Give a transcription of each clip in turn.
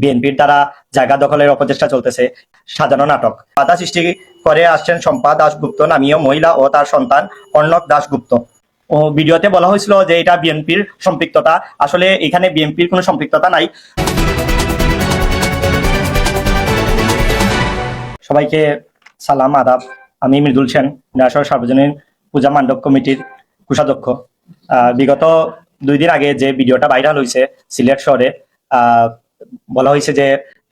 বিএনপির দ্বারা জায়গা দখলের অপচেষ্টা চলতেছে। সাজানো নাটক। বাধা সৃষ্টি করে আসছেন শম্পা দাশগুপ্ত, নামীয় মহিলা ও তার সন্তান অর্ণব দাশগুপ্ত। ও ভিডিওতে বলা হয়েছিল যে এটা বিএনপির সম্পৃক্ততা। আসলে এখানে বিএনপির কোনো সম্পৃক্ততা নাই। সবাইকে সালাম, আদাব। আমি মৃদুল সেন ন্যাশনাল সার্বজনীন পূজা মণ্ডপ কমিটির কোষাধ্যক্ষ। বিগত দুই দিন আগে যে ভিডিওটা ভাইরাল হয়েছে সিলেট শহরে বলা হয়েছে যে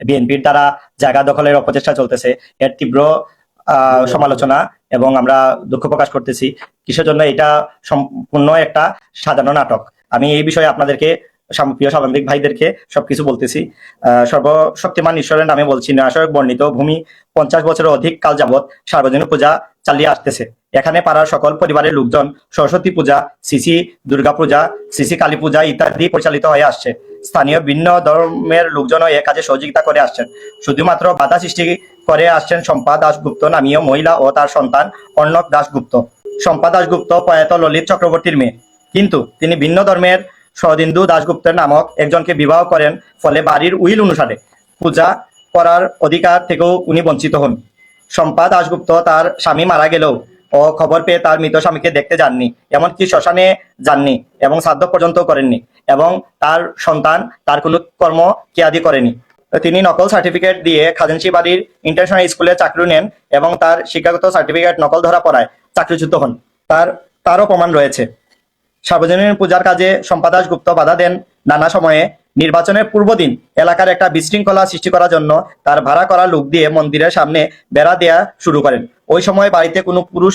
বিএনপির দ্বারা জায়গা দখলের অপচেষ্টা চলতেছে। এর তীব্র আহ, সমালোচনা এবং আমরা দুঃখ প্রকাশ করতেছি। কিসের জন্য এটা সম্পূর্ণ একটা সাজানো নাটক? আমি এই বিষয়ে আপনাদেরকে প্রিয় সাংবাদিক ভাইদেরকে সবকিছু বলতেছি। আহ, সর্বশক্তিমান ঈশ্বরের নামে বলছি ন্যাসক বর্ণিত ভূমি পঞ্চাশ বছরের অধিক কাল যাবৎ সার্বজনীন পূজা চালিয়ে আসতেছে। এখানে পাড়ার সকল পরিবারের লোকজন সরস্বতী পূজা সিসি দুর্গা পূজা কালী পূজা ইত্যাদি পরিচালিত হয়ে আসছে। স্থানীয় ভিন্ন ধর্মের লোকজনও এ কাজে সহযোগিতা করে আসছেন। শুধুমাত্র বাধা সৃষ্টি করে আসছেন শম্পা দাশগুপ্ত নামীয় মহিলা ও তার সন্তান অর্ণব দাশগুপ্ত। শম্পা দাশগুপ্ত প্রয়াত ললিত চক্রবর্তীর মেয়ে। কিন্তু তিনি ভিন্ন ধর্মের শরদিন্দু দাশগুপ্তের নামক একজনকে বিবাহ করেন ফলে বাড়ির উইল অনুসারে। পূজা করার অধিকার থেকেও উনি বঞ্চিত হন। শম্পা দাশগুপ্ত তার স্বামী মারা গেলেও ও খবর পেয়ে তার মৃত স্বামীকে দেখতে যাননি, এমনকি শ্মশানে যাননি এবং শ্রাদ্ধ পর্যন্ত করেননি এবং তার সন্তান, তার কোনো কর্ম কেয়াদি করেনি। তিনি নকল সার্টিফিকেট দিয়ে খাজানসি বাড়ির ইন্টারন্যাশনাল স্কুলে চাকরি নেন এবং তার শিক্ষাগত সার্টিফিকেট নকল ধরা পড়ায় চাকরিচ্যুত হন। তার, তারও প্রমাণ রয়েছে। সার্বজনীন পূজার কাজে সম্পাদাস গুপ্ত বাধা দেন। নানা সময়ে নির্বাচনের পূর্বদিন এলাকার একটা বিশৃঙ্খলা সৃষ্টি করার জন্য তার ভাড়া করা লোক দিয়ে মন্দিরের সামনে বেড়া দেয়া শুরু করেন। ওই সময় বাড়িতে কোনো পুরুষ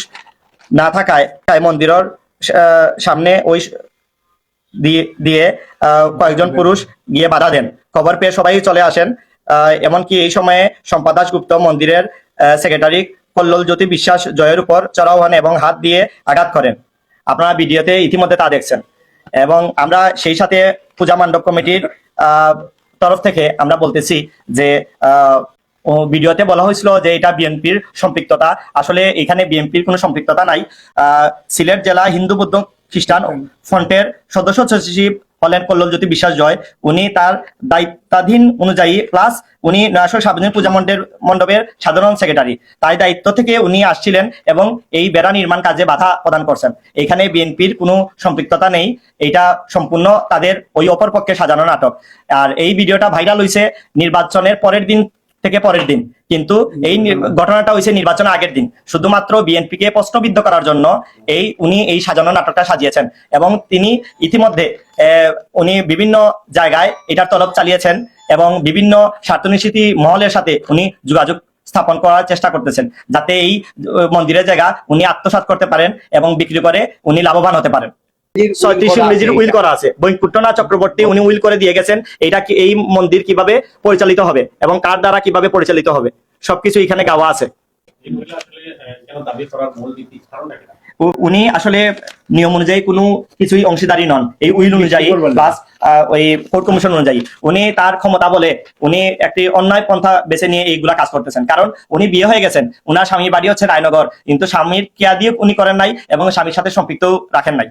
না থাকায় তাই মন্দিরের সামনে ওই দিয়ে কয়েকজন পুরুষ গিয়ে বাধা দেন। খবর পেয়ে সবাই চলে আসেন। এমনকি এই সময়ে সম্পাদাস গুপ্ত মন্দিরের সেক্রেটারি কল্লোল জ্যোতি বিশ্বাস জয়ের উপর চড়াও হন এবং হাত দিয়ে আঘাত করেন। আপনারা ভিডিওতে ইতিমধ্যে তা দেখছেন। এবং আমরা সেই সাথে পূজা মণ্ডপ কমিটির তরফ থেকে আমরা বলতেছি যে ভিডিওতে বলা হয়েছিল যে এটা বিএনপির সম্পৃক্ততা। আসলে এখানে বিএনপির কোনো সম্পৃক্ততা নাই। সিলেট জেলা হিন্দু বৌদ্ধ খ্রিস্টান ফ্রন্টের সদস্য সচিব হলেন কল্লব জ্যোতি বিশ্বাস জয়, উনি তার দায়িত্বাধীন অনুযায়ী প্লাস উনি সার্বজনীন পূজা মণ্ডের, মণ্ডপের সাধারণ সেক্রেটারি তাই দায়িত্ব থেকে উনি আসছিলেন এবং এই বেড়া নির্মাণ কাজে বাধা প্রদান করছেন। এখানে বিএনপির কোনো সম্পৃক্ততা নেই এটা সম্পূর্ণ তাদের ওই অপর পক্ষে সাজানো নাটক। আর এই ভিডিওটা ভাইরাল হয়েছে নির্বাচনের পরের দিন থেকে পরের দিন। কিন্তু এই ঘটনাটা হয়েছে নির্বাচনের আগের দিন। শুধুমাত্র বিএনপিকে প্রশ্নবিদ্ধ করার জন্য এই উনি এই সাজানো নাটকটা সাজিয়েছেন এবং তিনি ইতিমধ্যে উনি বিভিন্ন জায়গায় এটার তলব চালিয়েছেন এবং বিভিন্ন স্বার্থনিশ্চিতি মহলের সাথে উনি যোগাযোগ স্থাপন করার চেষ্টা করতেছেন যাতে এই মন্দিরের জায়গা উনি আত্মসাৎ করতে পারেন এবং বিক্রি করে উনি লাভবান হতে পারেন। ছয়ত্রিশ ইংরেজির উইল করা আছে বৈকুণ্ঠনাথ চক্রবর্তী উনি উইল করে দিয়ে গেছেন। এটা কি এই মন্দির কীভাবে পরিচালিত হবে এবং কার দ্বারা কীভাবে পরিচালিত হবে? সবকিছু এখানে গাওয়া আছে। উনি আসলে নিয়ম অনুযায়ী কোনো কিছুই অংশীদারি নন। এই উইল অনুযায়ী প্লাস ওই কোর্ট কমিশন অনুযায়ী। উনি তার ক্ষমতা বলে উনি একটি অন্যায় পন্থা বেছে নিয়ে এইগুলা কাজ করতেছেন। কারণ উনি বিয়ে হয়ে গেছেন। উনার স্বামীর বাড়ি হচ্ছে রায়নগর। কিন্তু স্বামীর কেয়া দিয়ে উনি করেন নাই এবং স্বামীর সাথে সম্পৃক্ত রাখেন নাই।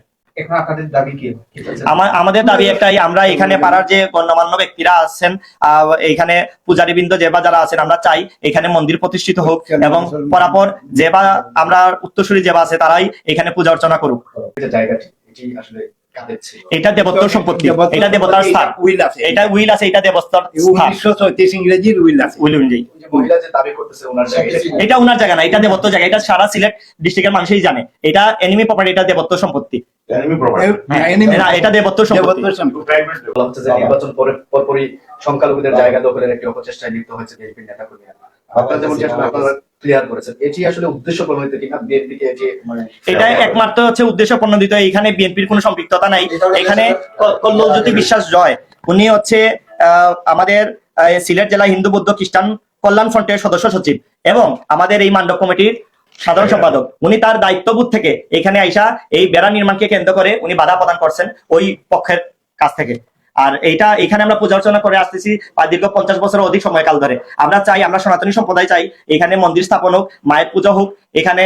আমাদের দাবি একটাই আমরা এখানে পাড়ার যে গণ্যমান্য ব্যক্তিরা আছেন আহ, এখানে পূজারী বৃন্দ যে বা যারা আছেন আমরা চাই এখানে মন্দির প্রতিষ্ঠিত হোক এবং পরাপর যে বা আমরা উত্তরসূরি যে বা আছে তারাই এখানে পূজা অর্চনা করুক। জায়গাটি এটি আসলে এটা দেবত্বর সম্পত্তি এটা দেবতার স্থান। উইল আছে। এটা উইল আছে এটা দেবতার স্থান। ইংরেজির উইল আছে। উইল অনুযায়ী করতেছে ওনার জায়গা এটা এটা না এটা দেবত্ব জায়গা। এটা সারা সিলেট ডিস্ট্রিক্টের মানুষই জানে। এটা এনিমি প্রপার্টি এটা দেবত্ব সম্পত্তি। হ্যাঁ, Enemy- না, এটা দেবত্ব সম্পত্তি। দেবত্ব সম্পত্তি। বলা হচ্ছে যে নির্বাচন পরপরই সংখ্যালঘুদের জায়গা দখলের একটি অপচেষ্টায় লিপ্ত হয়েছে বিএনপি নেতা কর্মীরা আপনারা যেমন আপনারা ক্লিয়ার করেছেন। এটি আসলে উদ্দেশ্য প্রণোদিত কিনা বিএনপি এটি মানে এটা একমাত্র হচ্ছে উদ্দেশ্য প্রণোদিত এখানে বিএনপির কোনো সম্পৃক্ততা নাই। এখানে জ্যোতি বিশ্বাস জয়। উনি হচ্ছে আমাদের সিলেট জেলা হিন্দু বৌদ্ধ খ্রিস্টান কল্যাণ ফ্রন্টের সদস্য সচিব এবং আমাদের এই মান্ডব কমিটির সাধারণ সম্পাদক। উনি তার দায়িত্ববোধ থেকে এখানে আইসা এই বেড়া নির্মাণকে কেন্দ্র করে উনি বাধা প্রদান করছেন ওই পক্ষের কাছ থেকে। আর এইটা এখানে আমরা পূজা অর্চনা করে আসতেছি প্রায় দীর্ঘ পঞ্চাশ বছর অধিক সময়কাল ধরে। আমরা চাই আমরা সনাতনী সম্প্রদায় চাই এখানে মন্দির স্থাপন হোক মায়ের পূজা হোক এখানে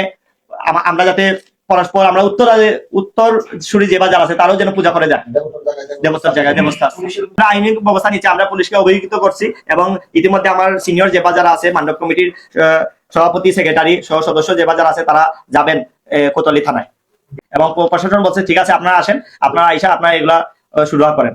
আমরা যাতে পরস্পর আমরা উত্তর উত্তর সুরি যে বাজার আছে তারাও যেন পূজা করে যায় দেবস্থার জায়গায় দেবস্থা আমরা আইনি ব্যবস্থা নিচ্ছে আমরা পুলিশকে অবহিত করছি এবং ইতিমধ্যে আমার সিনিয়র যে বাজার আছে মান্ডব কমিটির সভাপতি সেক্রেটারি সহ সদস্য যে বাজার আছে তারা যাবেন আহ, কোতোয়ালি থানায়। এবং প্রশাসন বলছে ঠিক আছে আপনারা আসেন আপনারা আইসা আপনারা এগুলা শুরু করেন।